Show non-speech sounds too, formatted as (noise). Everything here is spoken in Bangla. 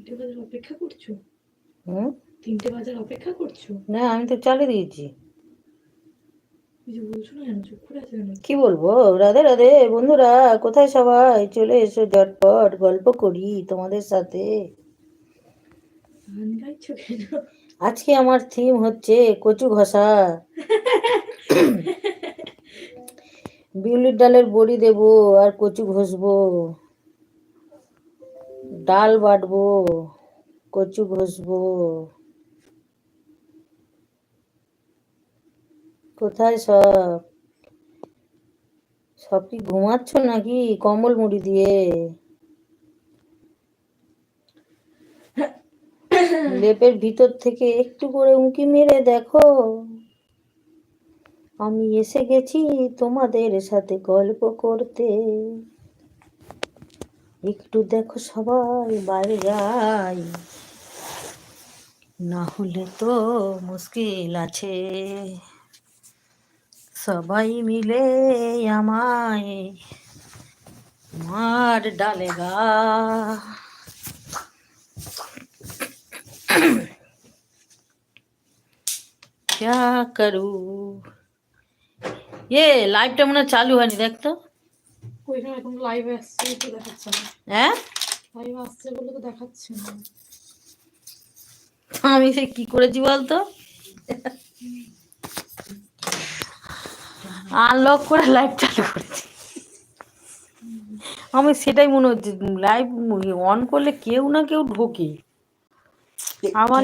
তিনটে বাজার অপেক্ষা করছ? হুম? তিনটে বাজার অপেক্ষা করছ? না আমি তো চালিয়ে দিয়েছি। কি বলব? রাধে রাধে বন্ধুরা কোথায় সবাই? চলে এসো ঝটপট গল্প করি তোমাদের সাথে। আজকে আমার থিম হচ্ছে কচু ঘষা। (laughs) বিউলির ডালের বড়ি দেবো আর কচু ঘষবো। ডাল বাটবো, কচু ঘষবো কোথায় সব? সব কি ঘুমাচ্ছ নাকি কম্বল মুড়ি দিয়ে? লেপের ভিতর থেকে একটু করে উঁকি মেরে দেখো। আমি এসে গেছি তোমাদের সাথে গল্প করতে। একটু দেখো সবাই বাইরে যাই না হলে তো মুশকিল আছে সবাই মিলে আমায় মার ডালেগা क्या करूं ये লাইভটা মনে হয় চালু হয়নি দেখ এখন লাইভে আসছে তো দেখাচ্ছে না। হ্যাঁ? লাইভ আসছে বলে তো দেখাচ্ছে না। আমি সে কি করেছি বলতো? আনলক করে লাইভ চালু করেছি। আমি সেটাই মনে হচ্ছে লাইভ অন করলে কেউ না কেউ ঢোকে। আমার